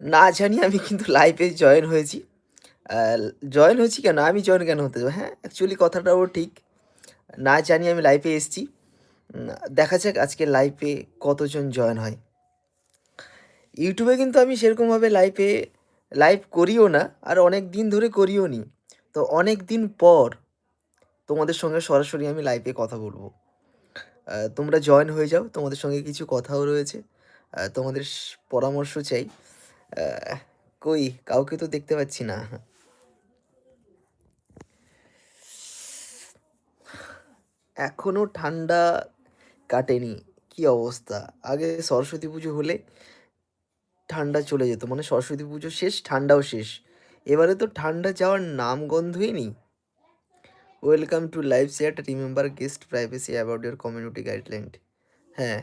না জানি আমি কিন্তু লাইভে জয়েন হয়েছি। জয়েন হয়েছি কেন? আমি জয়েন কেন হতে যাব? হ্যাঁ, অ্যাকচুয়ালি কথাটাও ঠিক। না জানি আমি লাইভে এসেছি। দেখা যাক আজকে লাইভে কতজন জয়েন হয়। ইউটিউবে কিন্তু আমি সেরকমভাবে লাইভে লাইভ করিও না। আর অনেক দিন ধরে করিও নি। তো অনেক দিন পর তোমাদের সঙ্গে সরাসরি আমি লাইভে কথা বলব। তোমরা জয়েন হয়ে যাও। তোমাদের সঙ্গে কিছু কথাও রয়েছে। তোমাদের পরামর্শ চাই। কই কাউকে তো দেখতে পাচ্ছি না। এখনও ঠান্ডা কাটেনি। কি অবস্থা? আগে সরস্বতী পুজো হলে ঠান্ডা চলে যেত। মানে সরস্বতী পুজো শেষ, ঠান্ডাও শেষ। এবারে তো ঠান্ডা যাওয়ার নামগন্ধই নেই। Welcome to live chat. Remember guest privacy about your community guideline. হ্যাঁ।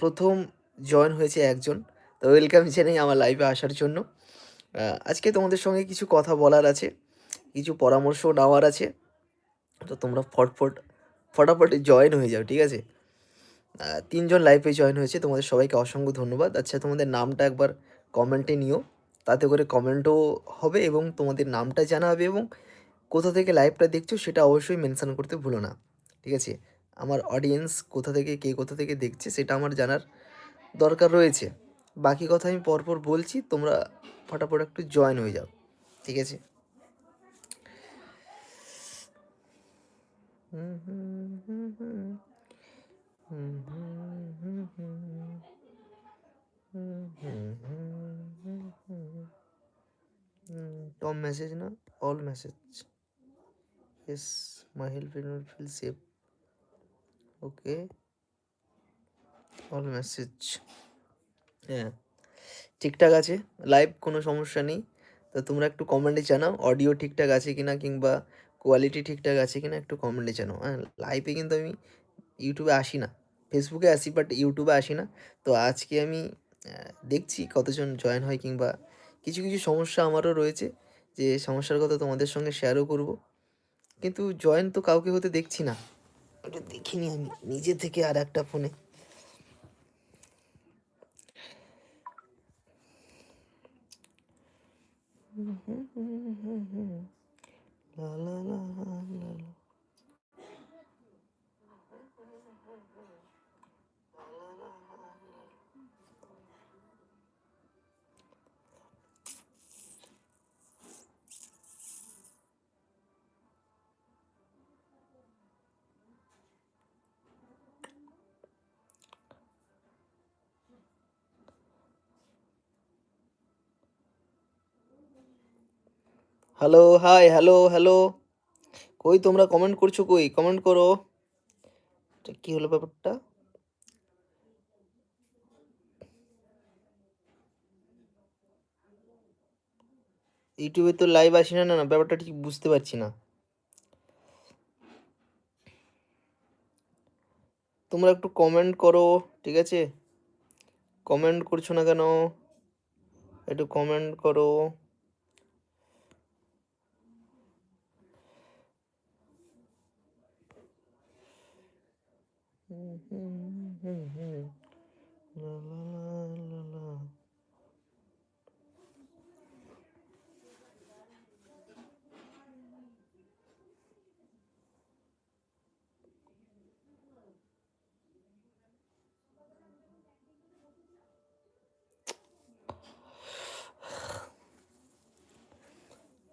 প্রথম জয়েন হয়েছে একজন। তো ওয়েলকাম জানাই আমার লাইভে আসার জন্য। আজকে তোমাদের সঙ্গে কিছু কথা বলার আছে। কিছু পরামর্শ নেওয়ার আছে। তো তোমরা ফটফট, ফটাফট জয়েন হয়ে যাও। ঠিক আছে? তিনজন ৩ জন লাইভে জয়েন হয়েছে। তোমাদের সবাইকে অসংখ্য ধন্যবাদ। আচ্ছা তোমাদের নামটা একবার কমেন্টে নিও। তাতে করে কমেন্টও হবে এবং তোমাদের নামটা জানা হবে এবং কোথা থেকে লাইভটা দেখছ সেটা অবশ্যই মেনশান করতে ভুলো না। ঠিক আছে? আমার অডিয়েন্স কোথা থেকে, কে কোথা থেকে দেখছে সেটা আমার জানার দরকার রয়েছে। বাকি কথা আমি পরপর বলছি। তোমরা ফটাফট একটু জয়েন হয়ে যাও। ঠিক আছে? টপ মেসেজ না? All message. Yes, my help will feel safe. Okay. All message. হ্যাঁ, ঠিকঠাক আছে। লাইভ কোনো সমস্যা নেই। তো তোমরা একটু কমেন্টে জানাও অডিও ঠিকঠাক আছে কিনা কিংবা কোয়ালিটি ঠিকঠাক আছে কিনা একটু কমেন্টে জানাও। হ্যাঁ, লাইভে কিন্তু আমি ইউটিউবে আসি না। ফেসবুকে আসি বাট ইউটিউবে আসি না। তো আজকে আমি দেখছি কতজন জয়েন হয় কিংবা কিছু, কিছু সমস্যা আমারও রয়েছে। যে সমস্যার কথা তোমাদের সঙ্গে শেয়ারও করব। কিন্তু জয়েন তো কাউকে হতে দেখছি না। ওটা দেখিনি আমি নিজে থেকে আর একটা ফোনে। হুম, হুম, হুম, হুম, হুম। লা, লা, লা, লা, লা। Hello, hi, hello, hello. কই তোমরা কমেন্ট করছ কই? কমেন্ট করো। কি হলো ব্যাপারটা? ইউটিউবে তো লাইভ আসি না, না ব্যাপারটা ঠিক বুঝতে পারছি না। তোমরা একটু কমেন্ট করো। ঠিক আছে? কমেন্ট করছ না কেন? একটু কমেন্ট করো। হুম, হুম, হুম, হুম। লা, লা, লা, লা, লা।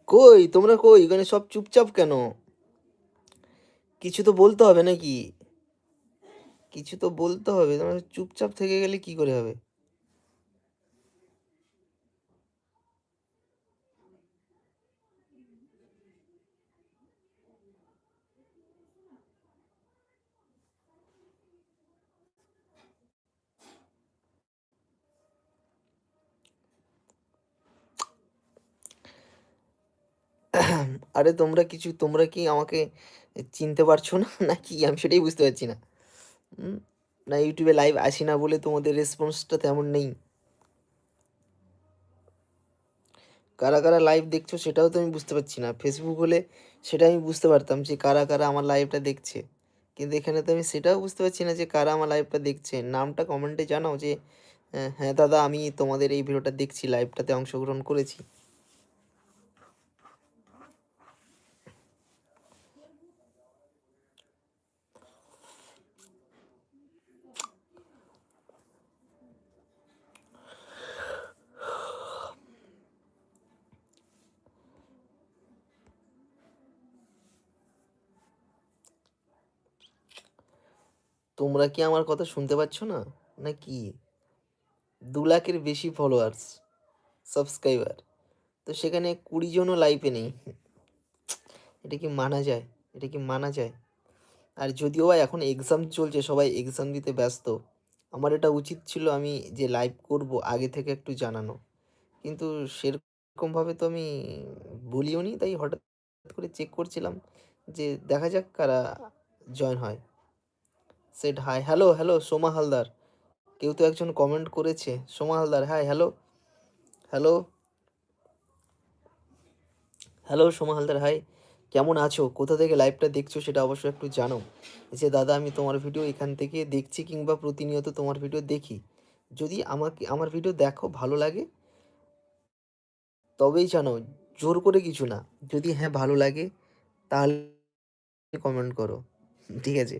কই তোমরা কই? ওখানে সব চুপচাপ কেন? কিছু তো বলতে হবে নাকি? কিছু তো বলতে হবে। তোমার চুপচাপ থেকে গেলে কি করে হবে? আরে তোমরা কিছু, তোমরা কি আমাকে চিনতে পারছ না নাকি? আমি সেটাই বুঝতে পারছি না। না ইউটিউবে লাইভ আসি না বলে তোমাদের রেসপন্সটা তেমন নেই? কারা, কারা লাইভ দেখছ সেটাও তো আমি বুঝতে পারছি না। ফেসবুক হলে সেটা আমি বুঝতে পারতাম যে কারা, কারা আমার লাইভটা দেখছে। কিন্তু এখানে তো আমি সেটাও বুঝতে পারছি না যে কারা আমার লাইভটা দেখছে নামটা কমেন্টে জানাও যে আহ, হ্যাঁ দাদা আমি তোমাদের এই ভিডিওটা দেখছি লাইভটাতে অংশগ্রহণ করেছি তোমরা কি আমার কথা শুনতে পাচ্ছ না? না কি দু লাখের বেশি ফলোয়ার্স সাবস্ক্রাইবার তো সেখানে কুড়ি জনও লাইভে নেই। এটা কি মানা যায়? এটা কি মানা যায়? আর যদিও বা এখন এক্সাম চলছে, সবাই এক্সাম দিতে ব্যস্ত, আমার এটা উচিত ছিল আমি যে লাইভ করব, আগে থেকে একটু জানানো। কিন্তু সেরকমভাবে তো আমি বলিও নি তাই হঠাৎ করে চেক করছিলাম যে দেখা যাক কারা জয়েন হয়। Set hi hello hello Soma Haldar. কেউ তো একজন কমেন্ট করেছে। Soma Haldar hi hello hello hello Soma Haldar hi কেমন আছো? কোথা থেকে লাইভটা দেখছ সেটা অবশ্যই একটু জানো। যে দাদা, আমি তোমার ভিডিও এখান থেকে দেখছি কিংবা প্রতিনিয়ত তোমার ভিডিও দেখি। যদি আমাকে, আমার ভিডিও দেখো, ভালো লাগে, তবেই জানো, জোর করে কিছু না। যদি হ্যাঁ ভালো লাগে, তাহলে কমেন্ট করো। ঠিক আছে?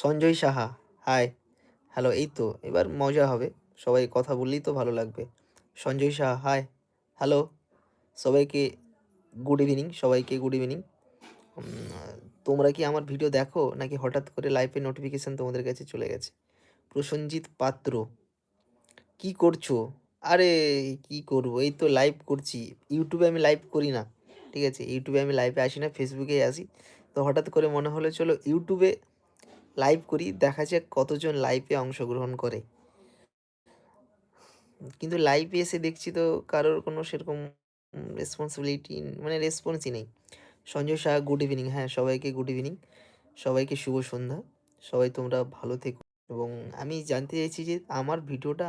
সঞ্জয় সাহা হাই হ্যালো এই তো, এবার মজা হবে। সবাই কথা বললেই তো ভালো লাগবে। সঞ্জয় সাহা হাই হ্যালো সবাইকে গুড ইভিনিং সবাইকে গুড ইভিনিং তোমরা কি আমার ভিডিও দেখো? নাকি হঠাৎ করে লাইভে নোটিফিকেশান তোমাদের কাছে চলে গেছে? প্রসঞ্জিৎ পাত্র, কি করছ? আরে, কি করব? এই তো লাইভ করছি। ইউটিউবে আমি লাইভ করি না। ঠিক আছে ইউটিউবে আমি লাইভে আসি না ফেসবুকেই আসি। তো হঠাৎ করে মনে হলো, চলো ইউটিউবে লাইভ করি, দেখা যাক কতজন লাইভে অংশগ্রহণ করে। কিন্তু লাইভে এসে দেখছি তো কারোর কোনো সেরকম রেসপন্সিবিলিটি মানে রেসপন্সই নেই। সঞ্জয় শাহ গুড ইভিনিং হ্যাঁ সবাইকে গুড ইভিনিং সবাইকে শুভ সন্ধ্যা, সবাই তোমরা ভালো থেকো। এবং আমি জানতে চাইছি যে আমার ভিডিওটা